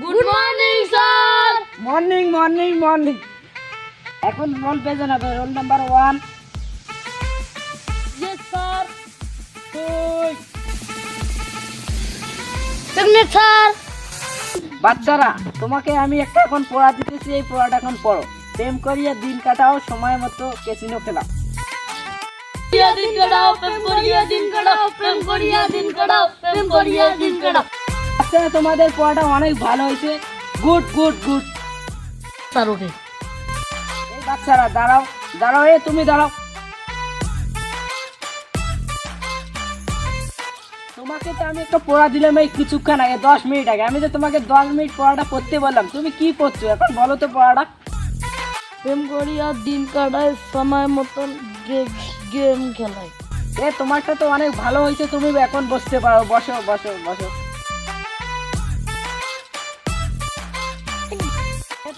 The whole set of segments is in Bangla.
Good morning sir morning morning morning এখন রোল পেজে নেবে roll number one yes sir বাচ্চারা তোমাকে আমি একটা এখন পড়া দিতেছি এই পড়াটা এখন পড়ো। প্রেম করিয়া দিন কাটাও সময় মতো কেসিনো খেলা দিন কাটাও প্রেম করিয়া দিন কাটাও প্রেম করিয়া দিন কাটাও প্রেম করিয়া দিন কাটাও। বাচ্চারা তোমাদের পড়াটা অনেক ভালো হয়েছে। Good good good. Sir okay এই বাচ্চারা দাঁড়াও দাঁড়াও এ তুমি দাঁড়াও। তোমাকে তো আমি একটা পড়া দিলাম এই কিছুক্ষণ আগে দশ মিনিট আগে। আমি তো তোমাকে দশ মিনিট পড়াটা পড়তে বললাম তুমি কি পড়ছো? এখন বলো তো পড়াটা। প্রেম করিয়া দিন কাটায় সময় মতন গেম খেলায়। এ তোমারটা তো অনেক ভালো হয়েছে তুমি এখন বসতে পারো। বসো বসো বসো।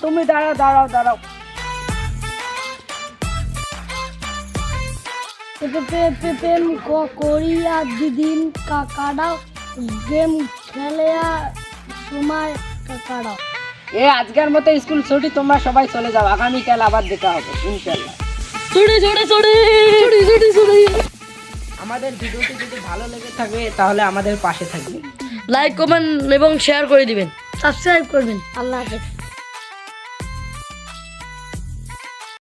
তুমি দাঁড়াও দাঁড়াও দাঁড়াও। প্রেম করিয়া দিন কাটাও গেম খেলিয়া সময় কাটাও এ আজকের মতো স্কুল ছুটি তোমরা সবাই চলে যাও। আগামীকাল আবার দেখা হবে ইনশাল্লাহ ছুটি ছুটি ছুটি ছুটি ছুটি ছুটি। আমাদের ভিডিওটি যদি ভালো লেগে থাকে তাহলে আমাদের পাশে থাকবে। লাইক কমেন্ট এবং শেয়ার করে দিবেন। সাবস্ক্রাইব করবেন। আল্লাহ হাফেজ।